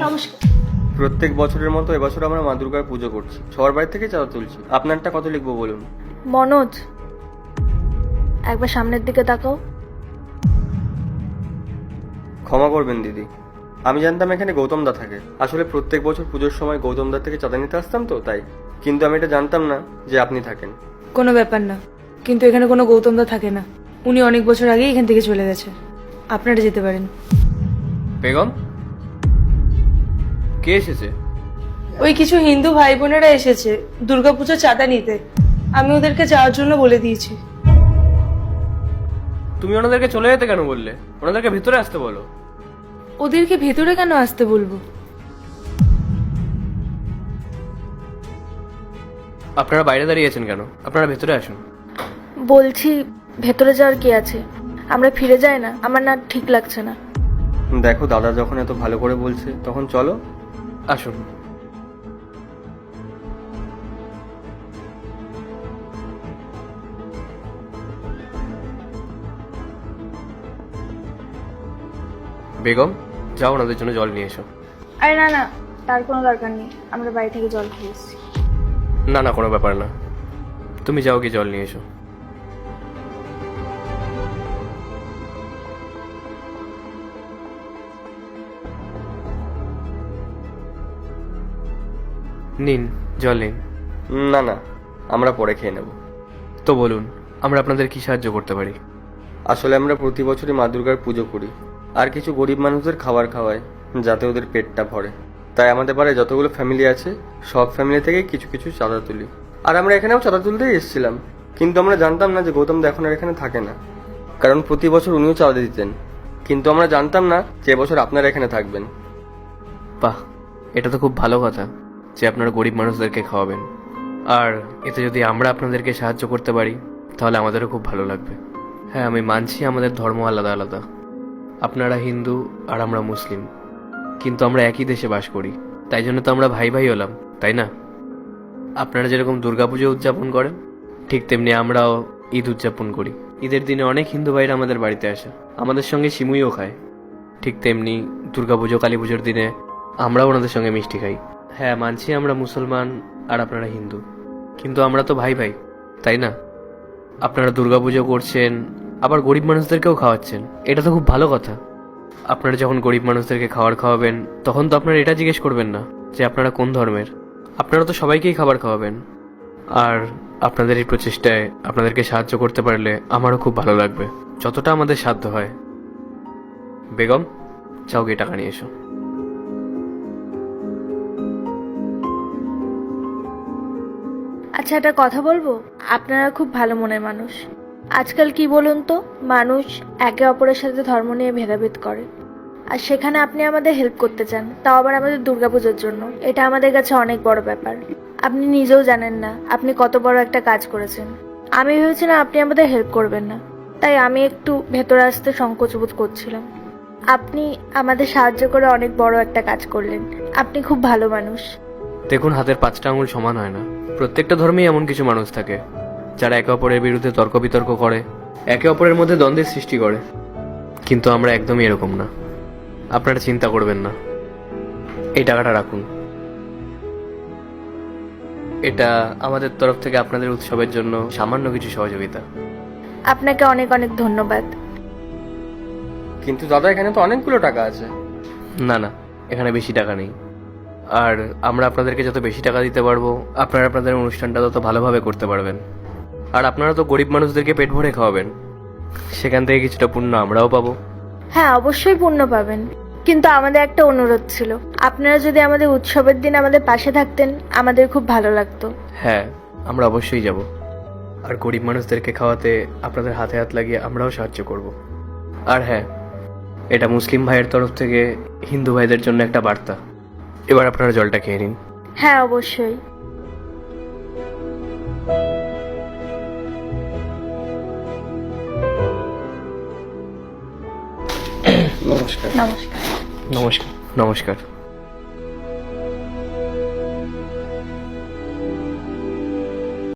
নমস্কার। প্রত্যেক বছরের মতো এবছর আমরা মা দুর্গার পুজো করছি। সবার বাড়ি থেকে চাঁদা তুলছি। আপনারটা কত লিখব বলুন? মনোজ একবার সামনের দিকে তাকাও। ক্ষমা করবেন দিদি। আমি জানতাম এখানে গৌতম দা থাকে। আসলে প্রত্যেক বছর পুজোর সময় গৌতম দা থেকে চাঁদা নিতে আসতাম তো তাই। কিন্তু আমি এটা জানতাম না যে আপনি থাকেন। কোনো ব্যাপার না। কিন্তু এখানে কোনো গৌতমদা থাকে না। উনি অনেক বছর আগেই এখান থেকে চলে গেছে। আপনারা যেতে পারেন। বেগম? কে এসেছে? ওই কিছু হিন্দু ভাই বোনেরা এসেছে দুর্গাপুজো চাঁদা নিতে। আমি ওদেরকে যাওয়ার জন্য বলে দিয়েছি। তুমি ওনাদেরকে চলে যেতে কেন বললে? ওনাদেরকে ভিতরে আসতে বলো। ওদেরকে ভেতরে কেন আসতে বলব? আপনারা বাইরে দাঁড়িয়ে আছেন কেন? আপনারা ভেতরে আসুন। বলছি ভেতরে যাওয়ার কি আছে? আমরা ফিরে যাই না আমার না ঠিক লাগছে না। দেখো দাদা যখন এত ভালো করে বলছে তখন চলো। আসুন। বেগম যাও ওনাদের জন্য জল নিয়ে এসো। আরে না না তার কোনো দরকার নেই। আমরা বাড়ি থেকে জল খেয়ে এসেছি। না না কোনো ব্যাপার না। তুমি যাও কি জল নিয়ে এসো। নিন জল। নিন না না আমরা পরে খেয়ে নেব। তো বলুন আমরা আপনাদের কি সাহায্য করতে পারি? আসলে আমরা প্রতি বছরই মা দুর্গার পুজো করি। আর কিছু গরিব মানুষদের খাবার খাওয়াই যাতে ওদের পেটটা ভরে। তাই আমাদের পাড়ায় যতগুলো ফ্যামিলি আছে সব ফ্যামিলি থেকে কিছু কিছু চাঁদা তুলি। আর আমরা এখানেও চাঁদা তুলতেই এসেছিলাম। কিন্তু আমরা জানতাম না যে গৌতম দা এখন আর এখানে থাকে না। কারণ প্রতি বছর উনিও চাঁদা দিতেন। কিন্তু আমরা জানতাম না যে এবছর আপনারা এখানে থাকবেন। বাহ এটা তো খুব ভালো কথা। যে আপনারা গরিব মানুষদেরকে খাওয়াবেন। আর এতে যদি আমরা আপনাদেরকে সাহায্য করতে পারি, তাহলে আমাদেরও খুব ভালো লাগবে। হ্যাঁ আমি মানছি আমাদের ধর্ম আলাদা আলাদা। আপনারা হিন্দু আর আমরা মুসলিম। কিন্তু আমরা একই দেশে বাস করি। তাই জন্য তো আমরা ভাই ভাই হলাম, তাই না? আপনারা যেরকম দুর্গাপুজো উদযাপন করেন, ঠিক তেমনি আমরাও ঈদ উদযাপন করি। ঈদের দিনে অনেক হিন্দু ভাইরা আমাদের বাড়িতে আসে। আমাদের সঙ্গে সিমুইও খায়। ঠিক তেমনি দুর্গাপুজো কালী পুজোর দিনে আমরাও ওনাদের সঙ্গে মিষ্টি খাই। হ্যাঁ মানছি আমরা মুসলমান আর আপনারা হিন্দু। কিন্তু আমরা তো ভাই ভাই, তাই না? আপনারা দুর্গাপুজো করছেন, আবার গরিব মানুষদেরকেও খাওয়াচ্ছেন, এটা তো খুব ভালো কথা। আপনারা যখন গরিব মানুষদেরকে খাবার খাওয়াবেন, তখন তো আপনারা এটা জিজ্ঞেস করবেন না, যে আপনারা কোন ধর্মের? আপনারা তো সবাইকেই খাবার খাওয়াবেন। আর আপনাদের এই প্রচেষ্টায় আপনাদেরকে সাহায্য করতে পারলে আমারও খুব ভালো লাগবে, যতটা আমাদের সাধ্য হয়। বেগম, চাও গিয়ে টাকা নিয়ে এসো। আচ্ছা একটা কথা বলব? আপনারা খুব ভালো মনের মানুষ। আজকাল কি বলুন তো, মানুষ একে অপরের সাথে ধর্ম নিয়ে ভেদাভেদ করে। আর সেখানে আপনি আমাদের হেল্প করতে চান, তাও আবার আমাদের দুর্গাপুজোর জন্য। এটা আমাদের কাছে অনেক বড় ব্যাপার। আপনি নিজেও জানেন না, আপনি কত বড় একটা কাজ করেছেন। আমি ভেবেছিলাম আপনি আমাদের হেল্প করবেন না। তাই আমি একটু ভেতরে আসতে সংকোচবোধ করছিলাম। আপনি আমাদের সাহায্য করে অনেক বড় একটা কাজ করলেন। আপনি খুব ভালো মানুষ। দেখুন হাতের পাঁচটা আঙুল সমান হয় না। প্রত্যেকটা ধর্মেই এমন কিছু মানুষ থাকে যারা একে অপরের বিরুদ্ধে তর্ক বিতর্ক করে একে অপরের মধ্যে দ্বন্দ্বের সৃষ্টি করে। কিন্তু আমরা একদমই এরকম না। আপনারা চিন্তা করবেন না। এই টাকাটা রাখুন। এটা আমাদের তরফ থেকে আপনাদের উৎসবের জন্য সামান্য কিছু সহযোগিতা। আপনাকে অনেক অনেক ধন্যবাদ। কিন্তু দাদা এখানে তো অনেকগুলো টাকা আছে। না না এখানে বেশি টাকা নেই। আর আমরা আপনাদেরকে যত বেশি টাকা দিতে পারব আপনারা আপনাদের অনুষ্ঠানটা তত ভালোভাবে করতে পারবেন। আর আপনারা তো গরিব মানুষদেরকে পেট ভরে খাওয়াবেন। সেখান থেকে কিছুটা পুণ্য আমরাও পাবো। হ্যাঁ অবশ্যই পুণ্য পাবেন। কিন্তু আমাদের একটা অনুরোধ ছিল। আপনারা যদি আমাদের উৎসবের দিন আমাদের পাশে থাকতেন আমাদের খুব ভালো লাগতো। হ্যাঁ আমরা অবশ্যই যাব। আর গরিব মানুষদেরকে খাওয়াতে আপনাদের হাতে হাত লাগিয়ে আমরাও সাহায্য করব। আর হ্যাঁ এটা মুসলিম ভাইয়ের তরফ থেকে হিন্দু ভাইদের জন্য একটা বার্তা। এবার আপনারা জলটা খেয়ে নিন। হ্যাঁ অবশ্যই। নমস্কার। নমস্কার। নমস্কার। নমস্কার।